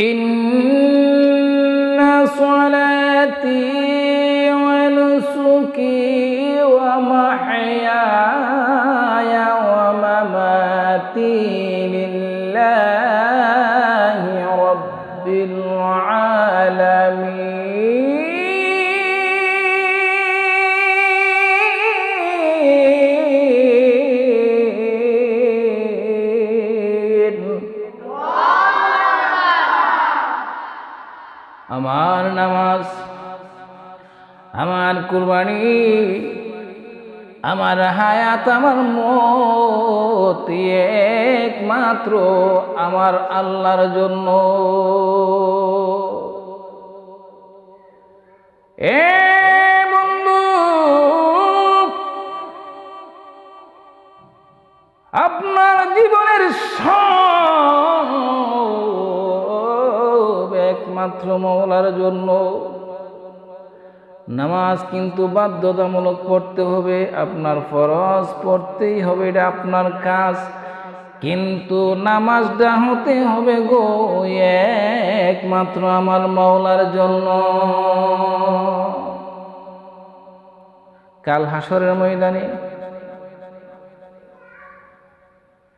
إن صلاتي ونسكي নামাজ, আমার কুরবানি, আমার হায়াত, আমার মত একমাত্র আমার আল্লাহর জন্য। এ বন্ধু, আপনার জীবনের সব একমাত্র মৌলার জন্য। নামাজ কিন্তু বাধ্যতামূলক পড়তে হবে, আপনার ফরজ পড়তেই হবে, এটা আপনার কাজ। কিন্তু নামাজটা হতে হবে গো, একমাত্র আমার মাওলার জন্য। কাল হাসরের ময়দানে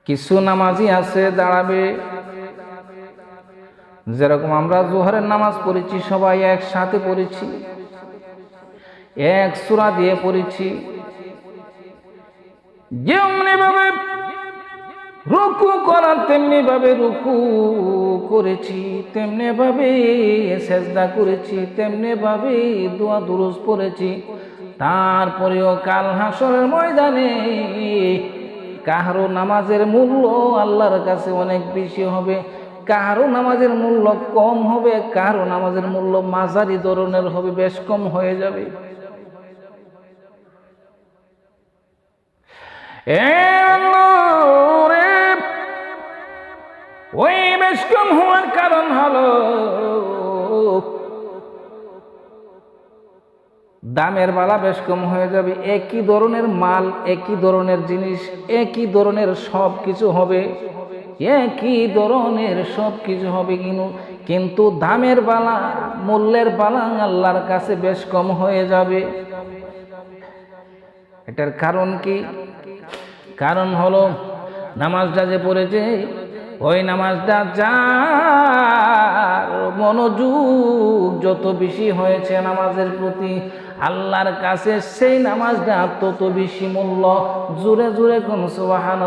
কিছু নামাজি আছে, দাঁড়াবে। যেরকম আমরা জোহরের নামাজ পড়েছি, সবাই একসাথে পড়েছি। এক সুরা দিয়ে পড়েছি। যেমনি ভাবে রুকু করার তেমনি ভাবে রুকু করেছি তেমনি ভাবে সেজদা করেছি তেমনি ভাবে দোয়া দুরুজ পড়েছি। তারপরেও কাল হাসরের ময়দানে কাহারো নামাজের মূল্য আল্লাহর কাছে অনেক বেশি হবে। কাহারো নামাজের মূল্য কম হবে কাহারো নামাজের মূল্য মাঝারি ধরনের হবে, বেশ কম হয়ে যাবে। ওই বেশ কম হওয়ার কারণ হলো দামের বালা বেশ কম হয়ে যাবে, একই ধরনের মাল, একই ধরনের জিনিস, একই ধরনের সব কিছু হবে। একই ধরনের সব কিছু হবে কিন্তু কিন্তু দামের বালা, মূল্যের বালা আল্লাহর কাছে বেশ কম হয়ে যাবে। এটার কারণ কি? কারণ হলো, নামাজটা যে পড়েছে, ওই নামাজটা যার মনোযোগ যত বেশি হয়েছে নামাজের প্রতি, আল্লাহর কাছে সেই নামাজটা তত বেশি মূল্য। জুড়ে জুড়ে কোন সুবাহান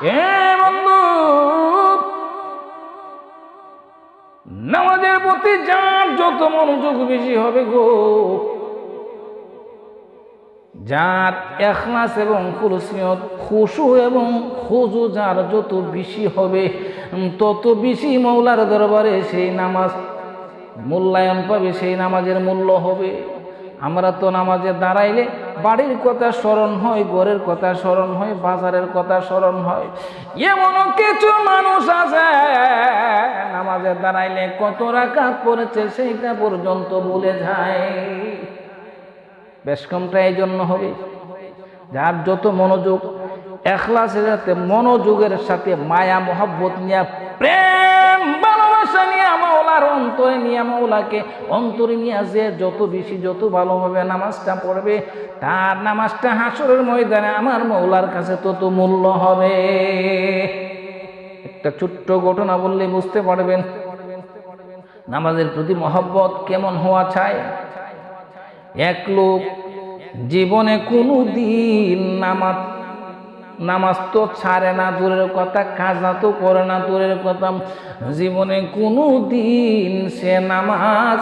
এ বন্ধু, নামাজের প্রতি যার যত মনোযোগ বেশি হবে গো, যার এখলাস এবং খুলসিয়ত খুশু এবং খুজু যার যত বেশি হবে, তত বেশি মৌলার দরবারে সেই নামাজ মূল্যায়ন পাবে, সেই নামাজের মূল্য হবে। আমরা তো নামাজে দাঁড়াইলে বাড়ির কথা স্মরণ হয়, ঘরের কথা স্মরণ হয়, বাজারের কথা স্মরণ হয়। এমন কিছু মানুষ আছে, নামাজে দাঁড়াইলে কত রাকাত পড়েছে সেইটা পর্যন্ত ভুলে যায়। বেশ কমটা এই জন্য হবে। যার যত মনোযোগ, এখলাসের সাথে মনোযোগের সাথে মায়া, মহব্বত নিয়ে প্রেম ভালোবাসা নিয়ে মাওলার অন্তরে, নিয়ে মাওলাকে অন্তরে নিয়ে যে যত বেশি যত ভালোভাবে নামাজটা পড়বে, তার নামাজটা হাসরের ময়দানে আমার মৌলার কাছে তত মূল্য হবে। একটা ছোট্ট ঘটনা বললে বুঝতে পারবেন। নামাজের প্রতি মহব্বত কেমন হওয়া চায় এক লোক জীবনে কোনো দিন নামাজ নামাজ তো ছাড়ে না, দূরের কথা, কাজা তো করে না, দূরের কথা। জীবনে কোনো দিন সে নামাজ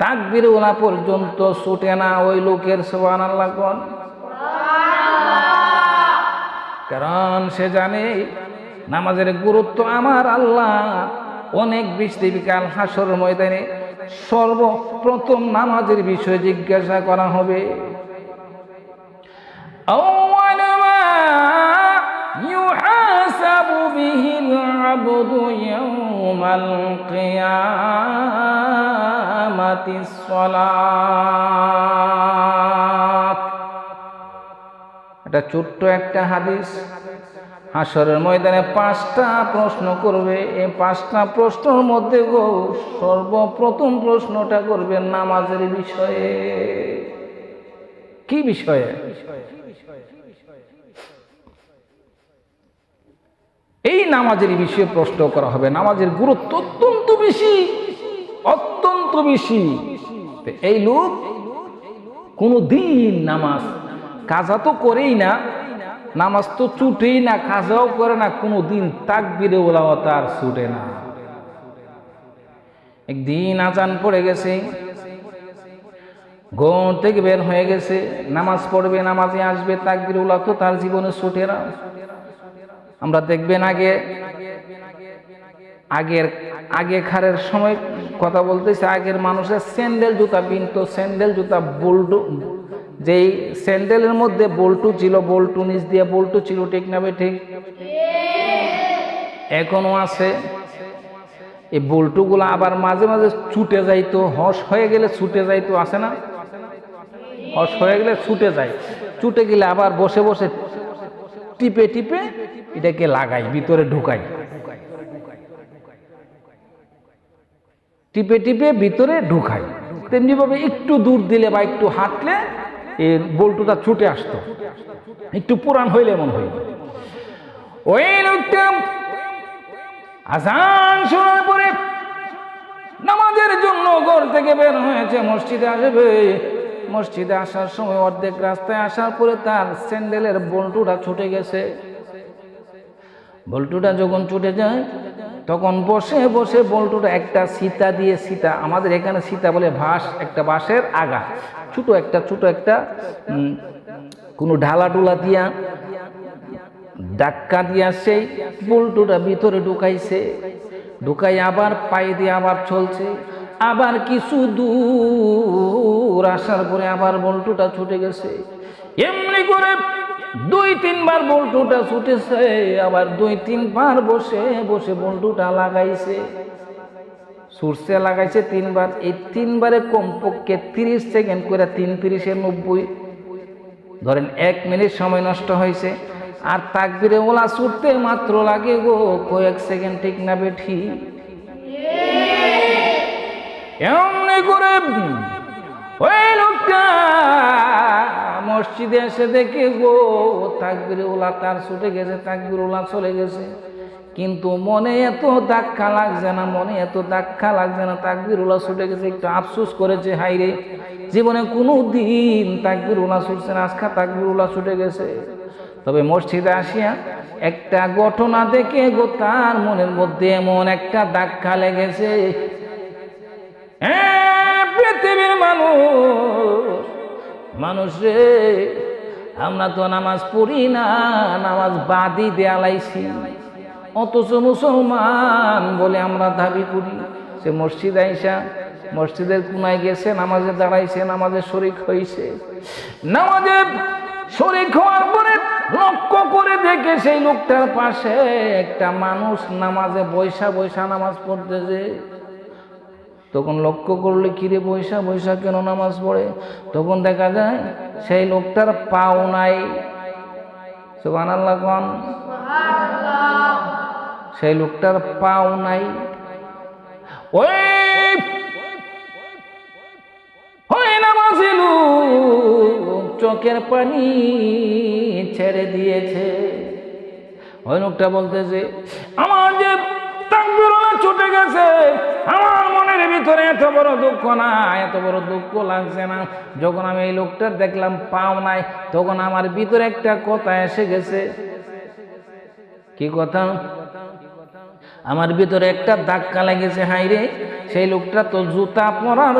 তাকবির ওলা পর্যন্ত ছুটে না, ওই লোকের সোয়ান আল্লাহ কন? কারণ সে জানে নামাজের গুরুত্ব আমার আল্লাহ। অনেক বেশি বিকাল, হাসর ময়দানে সর্বপ্রথম নামাজের বিষয়ে জিজ্ঞাসা করা হবে। يحاسب به العبد يوم القيامة الصلاة এটা ছোট্ট একটা হাদিস হাসরের ময়দানে পাঁচটা প্রশ্ন করবে এই পাঁচটা প্রশ্নের মধ্যে গো সর্বপ্রথম প্রশ্নটা করবে নামাজের বিষয়ে কি বিষয়ে এই নামাজের বিষয়ে প্রশ্ন করা হবে। নামাজের গুরুত্ব অত্যন্ত বেশি অত্যন্ত বেশি। এই লোক কোনো দিন নামাজ কাজা তো করেই না, নামাজ তো ছুটেই না, কাজাও করে না কোনো দিন তাকবিরে ওলাও তার ছুটে না। একদিন আজান পড়ে গেছে ঘর থেকে বের হয়ে গেছে, নামাজ পড়বে, নামাজে আসবে, তাকবির ওলা তো তার জীবনে ছুটে না। আমরা দেখবেন আগে, আগের আগে খারের সময় কথা বলতেছে, আগের মানুষের স্যান্ডেল জুতা বিনতো স্যান্ডেল জুতা, বল্টু, যেই স্যান্ডেলের মধ্যে বল্টু ছিল, বল্টু নিচ দিয়ে বল্টু ছিল, ঠিক না ঠিক? এখনও আছে। এই বল্টুগুলো আবার মাঝে মাঝে ছুটে যাইতো, হস হয়ে গেলে ছুটে যাইতো, আছে না? হস হয়ে গেলে ছুটে যায়। ছুটে গেলে আবার বসে বসে টিপে টিপে এটাকে লাগাই, ভিতরে ঢুকাই। টিপে টিপে ভিতরে ঢুকাই। তেমনি ভাবে একটু দূর দিলে বা একটু হাঁটলে এই বল্টুটা ছুটে আসতো। একটু পুরান হইলে এমন হইল ওই লোকটা আজান শোনার পরে নামাজের জন্য ঘর থেকে বের হয়েছে, মসজিদে আসবে। মসজিদে আসার সময় অর্ধেক রাস্তায় আসার পরে তার স্যান্ডেলের বল্টুটা ছুটে গেছে। বল্টুটা যখন ছুটে যায়, তখন বসে বসে বল্টুটা একটা সীতা দিয়ে সীতা, আমাদের এখানে সীতা বলে ভাস, একটা বাঁশের আগা। ছোট একটা ছোট একটা কোনো ঢালা টুলা দিয়া ডাক্কা দিয়া সেই বল্টুটা ভিতরে ঢুকাইছে। ঢুকাই আবার পায়ে দিয়ে আবার চলছে। আবার কিছু দূর আসার পরে আবার বল্টুটা ছুটে গেছে। এমনি করে দুই তিনবার বল্টুটা ছুটেছে, আবার দুই তিনবার বসে বসে বল্টুটা লাগাইছে। সূর্যে লাগাইছে তিনবার, এই তিনবারে কমপক্ষে তিরিশ সেকেন্ড করে তিন তিরিশে নব্বই। ধরেন এক মিনিট সময় নষ্ট হয়েছে, আর তাকবিরে ওলা ছুটতে মাত্র লাগে গো, কয়েক সেকেন্ড ঠিক না বেঠি। এমনি করে ওই লোকটা মসজিদে এসে দেখে গো তাকবিরে ওলা তার ছুটে গেছে তাকবির ওলা চলে গেছে। কিন্তু মনে এত ধাক্কা লাগছে না মনে এত ধাক্কা লাগছে না তাকবির ওলা ছুটে গেছে একটু আফসোস করেছে হাইরে জীবনে কোনো দিন তাকবির ওলা ছুটছে না আজকা তাকবির ওলা ছুটে গেছে। তবে মসজিদে আসিয়া একটা ঘটনা দেখে গো তার মনের মধ্যে এমন একটা ধাক্কা লেগেছে। হ্যাঁ, পৃথিবীর মানুষ। মানুষ রে, আমরা তো নামাজ পড়ি না, নামাজ বাদি দেয়ালাইছি। অথচ মুসলমান বলে আমরা দাবি করি সে মসজিদ আইসা, মসজিদের কোনায় গেছে, নামাজে দাঁড়াইছে, নামাজে শরিক হয়েছে নামাজে শরিক হওয়ার পরে লক্ষ্য করে দেখে সেই লোকটার পাশে একটা মানুষ নামাজে বৈশা বৈশা নামাজ পড়তেছে। তখন লক্ষ্য করলে, কিরে বৈশা বৈশা কেন নামাজ পড়ে? তখন দেখা যায়, সেই লোকটার পাও নাই। সেই লোকটার পাও নাই। ওই চোখের পানি ছেড়ে দিয়েছে। ওই লোকটা বলতেছে, আমার যে ছুটে গেছে, আমার মনের ভিতরে এত বড় দুঃখ না এত বড় দুঃখ লাগছে না। যখন আমি এই লোকটার দেখলাম, পাও নাই, তখন আমার ভিতরে একটা কথা এসে গেছে। কি কথা? আমার ভিতরে একটা ধাক্কা লেগেছে হাইরে সেই লোকটা তো জুতা পরার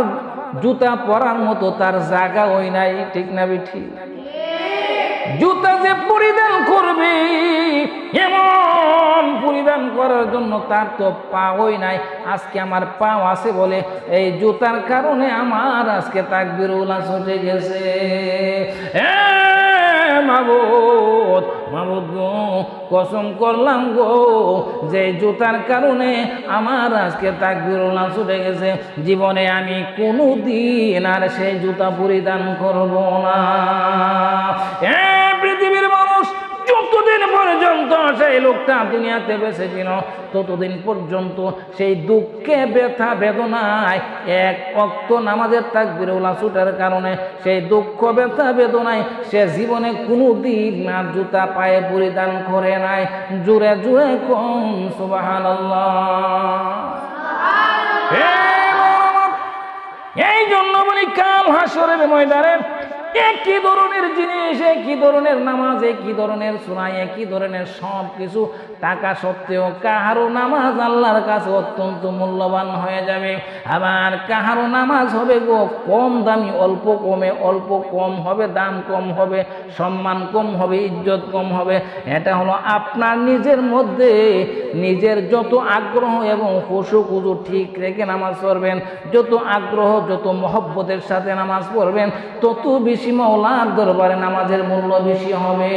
জুতা পরার মতো তার জায়গা ওই নাই, ঠিক না, বিঠি? জুতা যে পরিধান করবে, এমন পরিধান করার জন্য তার তো পাওই নাই। আজকে আমার পাও আছে বলে এই জুতার কারণে আমার আজকে তাকবির উল্লাস উঠে গেছে। মাবুদ মাবুদ গো, কসম করলাম গো, যে জুতার কারণে আমার আজকে তাকবির উল্লাস উঠে গেছে। জীবনে আমি কোনো দিন আর সেই জুতা পরিধান করব না এ পৃথিবীর মানুষ যতদিন পর্যন্ত সে এই লোকটা দুনিয়াতে বেঁচে ছিল ততদিন পর্যন্ত সেই দুঃখে ব্যথা বেদনায় এক অক্ত নামাজের তাকবির ওলা ছুটার কারণে সেই দুঃখ ব্যথা বেদনায় সে জীবনে কোনো দিন আর জুতা পায়ে পরিধান করে নাই। জুড়ে জুড়ে কম সুবাহান এই জন্য বলি কাল হাসরের ময়দানে একই ধরনের জিনিস একই ধরনের নামাজ একই ধরনের সুনাই একই ধরনের সব কিছু টাকা সত্ত্বেও কাহারও নামাজ আল্লাহর কাছে অত্যন্ত মূল্যবান হয়ে যাবে। আবার কাহারও নামাজ হবে গো কম দামি, অল্প কমে, অল্প কম হবে, দাম কম হবে, সম্মান কম হবে, ইজ্জত কম হবে। এটা হলো আপনার নিজের মধ্যে নিজের যত আগ্রহ এবং খুশু খুজু ঠিক রেখে নামাজ পড়বেন, যত আগ্রহ, যত মহব্বতের সাথে নামাজ পড়বেন, তত বেশি মৌলার দরবারে নামাজের মূল্য বেশি হবে।